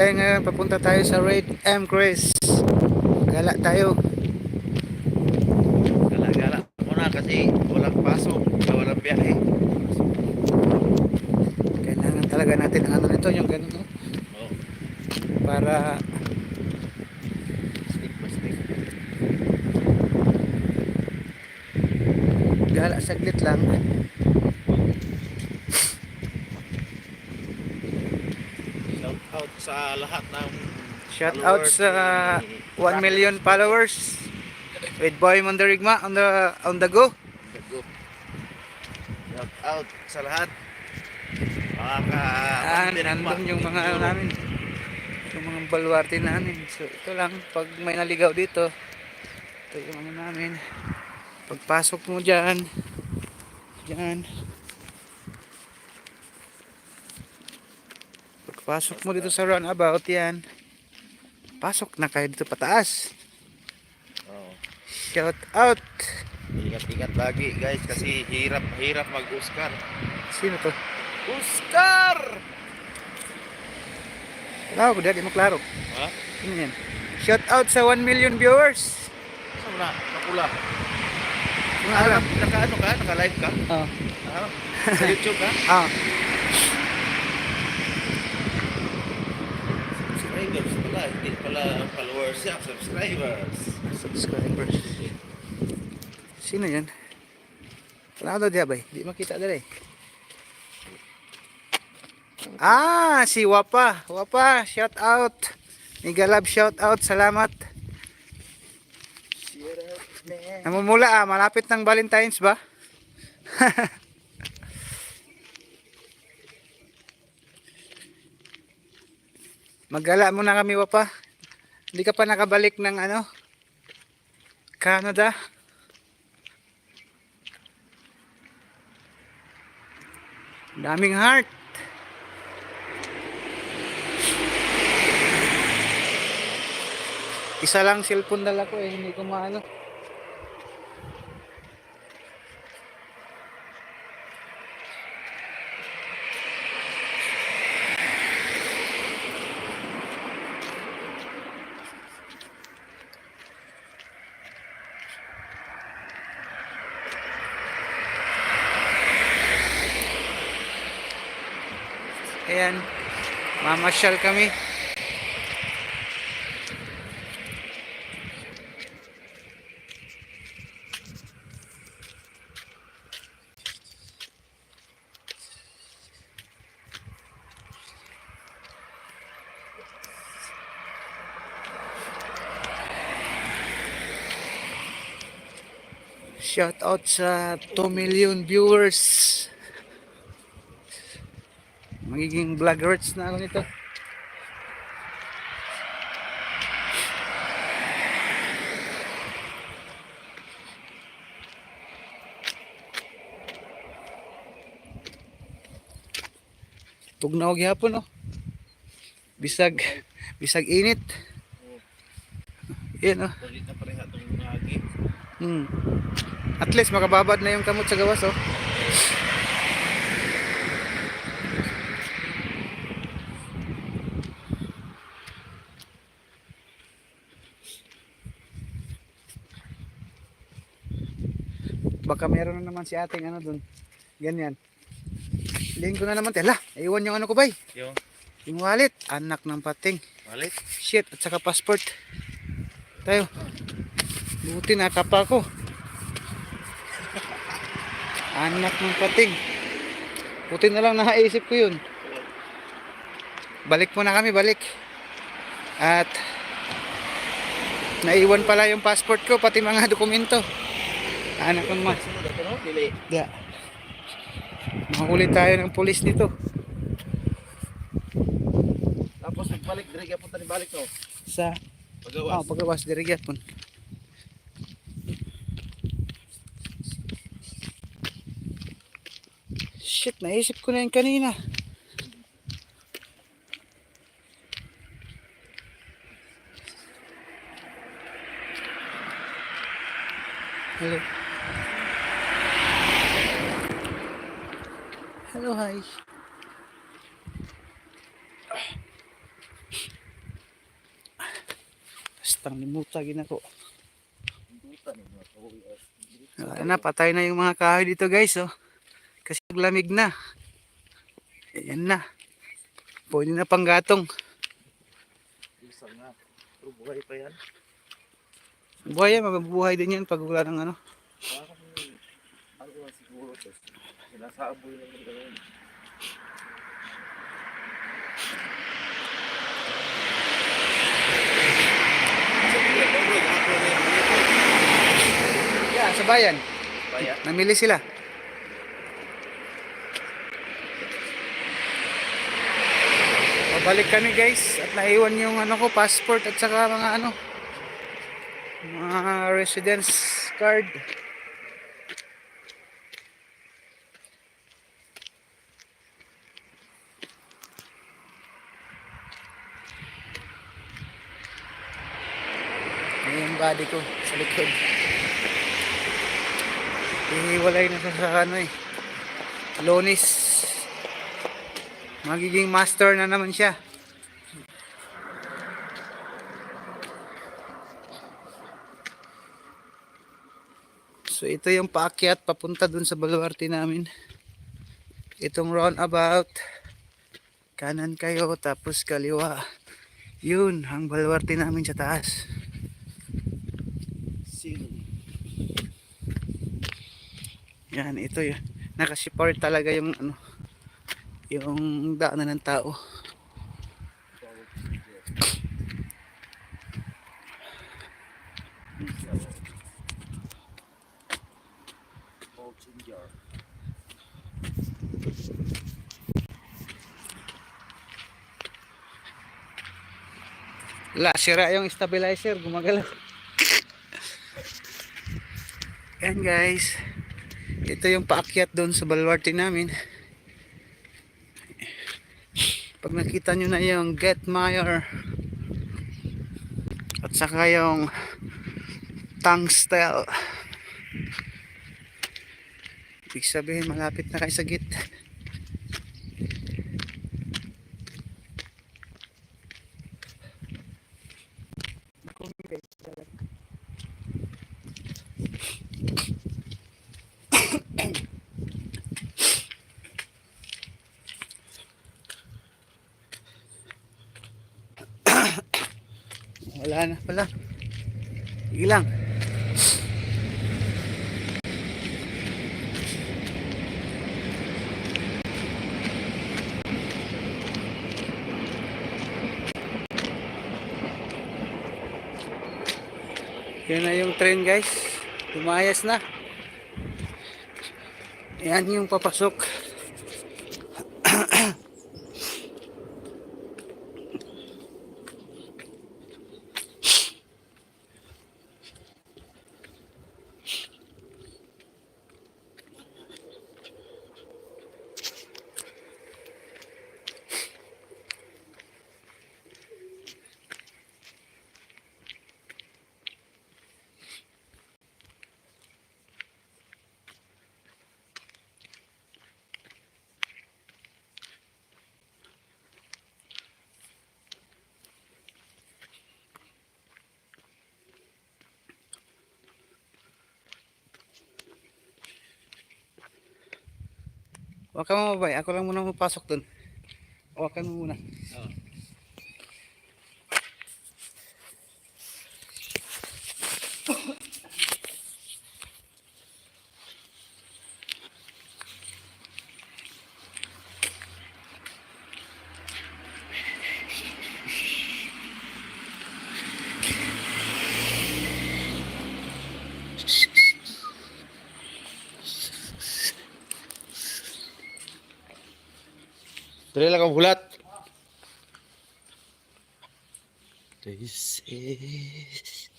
Kaya ngayon, papunta tayo sa Raid M Chris. Gala tayo. Gala-gala muna kasi walang pasok, walang biyahe. Kailangan talaga natin ang ano nito, yung ganun. no? Oh, Para gala saglit lang. Shout out sa lahat ng Shout out sa ni 1 million followers. With Boy Mandarigma on the on the go. The. Shout out sa lahat. Mga Ah, nandun yung mga ano namin. Yung mga baluarte namin. So ito lang, pag may naligaw dito, ito yung ano namin. Pagpasok mo dyan, dyan. Pagpasok mo dito sa runabout yan, pasok na kayo dito pataas. Oh. Shout out! Ingat-ingat lagi guys kasi hirap hirap mag-Oscar. Sino to? Oscar! Klaro ko, di mo klaro. Ha? Yan? Shout out sa 1 million viewers! Saan na? Nakula. Naka, alam. naka ano ka? Naka-live ka? Oh. Ah, sa YouTube ka? Ah, Subscribers pala, hindi pala followers siya, subscribers. subscribers. Sino yan? Wala ka daw diya bay. Di makita dali. Ah, si Wapa. Wapa, shout out. Nigalab shout out. Salamat. Namumula ah, malapit ng Valentine's ba? Maggala muna kami Wapa. Hindi ka pa nakabalik ng ano? Canada? Daming heart. Isa lang cellphone dala ko eh, hindi ko maano. Ayan, mamasyal kami. Shout out sa 2 million viewers. Magiging vloggers na ako nito. Tugnaw gyapon oh. Bisag bisag init. Yan oh. Ulit na pareha itong nagi. Hmm. At least makababad na yung kamot sa gawas oh. Baka meron na naman si ating ano dun. Ganyan. Lihin ko na naman. Tela, iwan yung ano ko bay. Yung Yung wallet. Anak ng pating. wallet. Shit, at saka passport. Tayo. Buti nakapa ko. Anak ng pating. Buti na lang naisip ko yun. Balik muna kami, balik. At naiwan pala yung passport ko, pati mga dokumento. Anak ng ma. Sunod ako no? Dili. Da. Mahuli tayo ng pulis dito. Tapos nagbalik, dire kaya punta ni balik no. Sa Pagawas. oh, pagawas diri gyapon. Shit, naisip ko na yun kanina. Hello. Hello, hi. Bastang limuta ginako. Wala na, patay na yung mga kahoy dito guys, oh. Kasi lamig na. Ayan na. Pwede na panggatong. Isa nga. Pero buhay pa yan. Buhay yan, mabubuhay din yan pag wala ng ano. Baka kung ano lang siguro. Tapos sinasaboy lang yung gano'n. Yeah, sa bayan. Kaya, Namili sila. Pabalik kami guys at naiwan yung ano ko passport at saka mga ano mga residence card. Body ko sa likod. Ihiwalay na siya sa ano eh. Lonis. Magiging master na naman siya. So ito yung paakyat papunta dun sa baluarte namin. Itong roundabout. Kanan kayo tapos kaliwa. Yun, ang baluarte namin sa taas. Yan, ito yun. Nakasiport talaga yung ano, yung daanan ng tao. La, sira yung stabilizer, gumagalaw. Yan guys. Ito yung paakyat doon sa baluarte namin. Pag nakita nyo na yung Getmeyer at saka yung Tangstel. Ibig sabihin malapit na kayo sa git. Wala na pala. Ilang. Yan na yung train guys. Lumayas na. Yan yung papasok. Huwag ka mamabay. Ako lang muna mapasok dun. Huwag ka muna. Dali lang ang bulat. This is...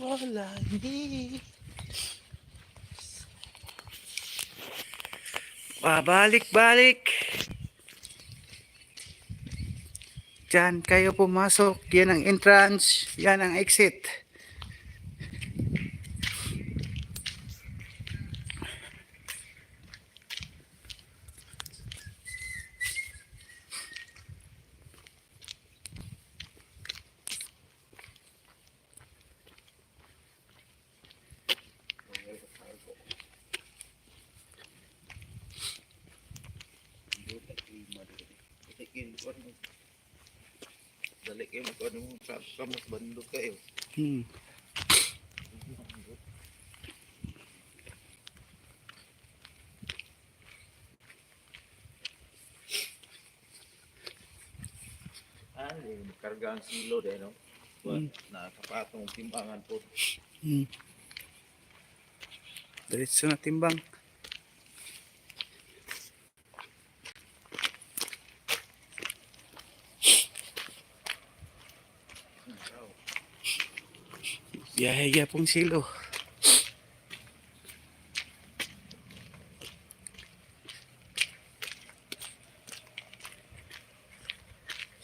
Wala ni. Babalik-balik. Diyan kayo pumasok. Yan ang entrance. Yan ang exit. Dali kayo mag ano mo sa kamas bando kayo. Hmm. Eh, karga ang silo din, no? Mm. Nakakapatong timbangan po. Hmm. Diretso na timbang. Yahaya pong silo.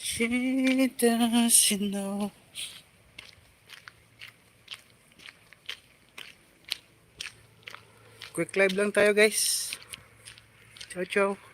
She doesn't know. Quick live lang tayo guys. Ciao ciao.